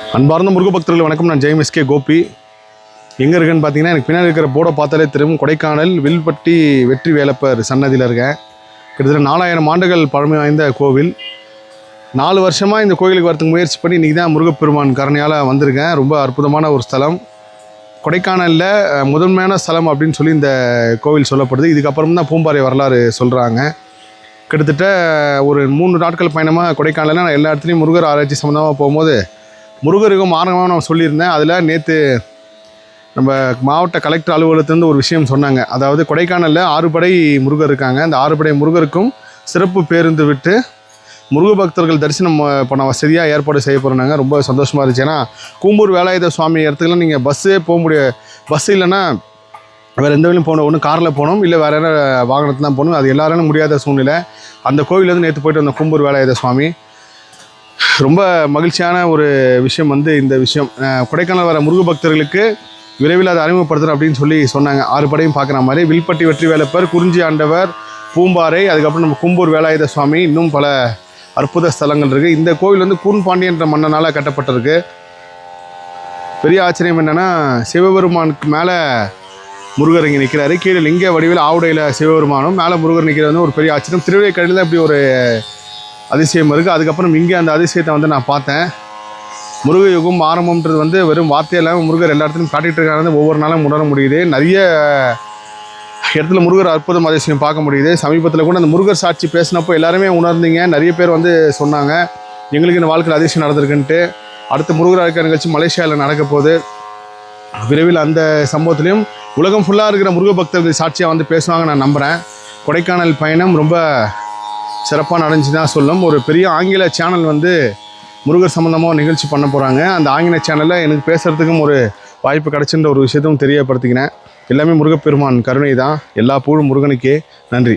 அன்பார்ந்த முருகபக்தர்கள் வணக்கம். நான் ஜெயம் எஸ்கே கோபி. எங்கே இருக்கேன்னு பார்த்தீங்கன்னா எனக்கு பின்னாடி இருக்கிற போர்டை பார்த்தாலே தெரியும். கொடைக்கானல் வில்பட்டி வெற்றி வேலப்பர் சன்னதியில் இருக்கேன். கிட்டத்தட்ட நாலாயிரம் ஆண்டுகள் பழமை வாய்ந்த கோவில். நாலு வருஷமாக இந்த கோயிலுக்கு வரத்துக்கு முயற்சி பண்ணி இன்றைக்கி தான் முருகப்பெருமான் கருணையால் வந்திருக்கேன். ரொம்ப அற்புதமான ஒரு ஸ்தலம். கொடைக்கானலில் முதன்மையான ஸ்தலம் அப்படின்னு சொல்லி இந்த கோவில் சொல்லப்படுது. இதுக்கப்புறம் தான் பூம்பாறை வரலாறு சொல்கிறாங்க கிட்டத்தட்ட ஒரு மூணு நாட்கள் பயணமாக கொடைக்கானலில் நான் எல்லா இடத்துலையும் முருகர் ஆராய்ச்சி சம்மந்தமாக போகும்போது முருகருக்கும் ஆரம்பமாக நான் சொல்லியிருந்தேன். அதில் நேற்று நம்ம மாவட்ட கலெக்டர் அலுவலகத்துலேருந்து ஒரு விஷயம் சொன்னாங்க. அதாவது கொடைக்கானலில் ஆறுபடை முருகர் இருக்காங்க. அந்த ஆறுபடை முருகருக்கும் சிறப்பு பேருந்து விட்டு முருக பக்தர்கள் தரிசனம் பண்ண வசதியாக ஏற்பாடு செய்ய போகிறாங்க ரொம்ப சந்தோஷமாக இருந்துச்சு. ஏன்னா கூம்பூர் வேலாயுத சுவாமி இடத்துக்குலாம் நீங்கள் பஸ்ஸே போக முடியாது பஸ் இல்லைன்னா வேறு எந்த வழியும் போகணும். ஒன்று காரில் போகணும். இல்லை வேறு என்ன வாகனத்தில் தான் போகணும். அது எல்லாராலும் முடியாத சூழ்நிலை. அந்த கோவிலேருந்து நேற்று போயிட்டு வந்த கூம்பூர் வேலாயுத சுவாமி. ரொம்ப மகிழ்ச்சியான ஒரு விஷயம் வந்து இந்த விஷயம். கொடைக்கானல் வர முருக பக்தர்களுக்கு விரைவில் அதை அறிமுகப்படுத்துகிறோம் அப்படின்னு சொல்லி சொன்னாங்க. ஆறு படையும் பார்க்குற மாதிரி. வில்பட்டி வெற்றி வேலப்பர் குறிஞ்சி ஆண்டவர் பூம்பாறை அதுக்கப்புறம் நம்ம கும்பூர் வேலாயுத சுவாமி இன்னும் பல அற்புத ஸ்தலங்கள் இருக்குது இந்த கோவில் வந்து கூன்பாண்டியன்ற மன்னனால் கட்டப்பட்டிருக்கு. பெரிய ஆச்சரியம் என்னென்னா சிவபெருமானுக்கு மேலே முருகர் இங்கே நிற்கிறாரு கீழே லிங்க வடிவில் ஆவுடையில் சிவபெருமானும் மேலே முருகர் நிற்கிறது வந்து ஒரு பெரிய ஆச்சரியம். திருவிழைக்கடையில் தான் இப்படி ஒரு அதிசயம் இருக்குது அதுக்கப்புறம் இங்கே அந்த அதிசயத்தை வந்து நான் பார்த்தேன். முருக யுகம் ஆரம்பம்ன்றது வந்து வெறும் வார்த்தையில் முருகர் எல்லா இடத்துலையும் காட்டிகிட்டு இருக்காங்க ஒவ்வொரு நாளும் உணர முடியுது. நிறைய இடத்துல முருகர் அற்புதம் அதிசயம் பார்க்க முடியுது. சமீபத்தில் கூட அந்த முருகர் சாட்சி பேசினப்போ எல்லாருமே உணர்ந்தீங்க. நிறைய பேர் வந்து சொன்னாங்க. எங்களுக்கு இந்த வாழ்க்கையில் அதிசயம் நடந்திருக்குன்ட்டு. அடுத்த முருகர் அழைக்க நிகழ்ச்சி மலேசியாவில் நடக்க போகுது. விரைவில் அந்த சம்பவத்திலையும் உலகம் ஃபுல்லாக இருக்கிற முருக பக்தர்கள் சாட்சியாக வந்து பேசுவாங்க நான் நம்புகிறேன் கொடைக்கானல் பயணம் ரொம்ப சிறப்பாக நடந்துச்சு தான் சொல்லும் ஒரு பெரிய ஆங்கில சேனல் வந்து முருகர் சம்மந்தமாக நிகழ்ச்சி பண்ண போகிறாங்க அந்த ஆங்கில சேனலில் எனக்கு பேசுகிறதுக்கும் ஒரு வாய்ப்பு கிடச்சுன்ற ஒரு விஷயத்தையும் தெரியப்படுத்திக்கினேன் எல்லாமே முருகப்பெருமான் கருணை தான் எல்லா புகழும் முருகனுக்கே. நன்றி.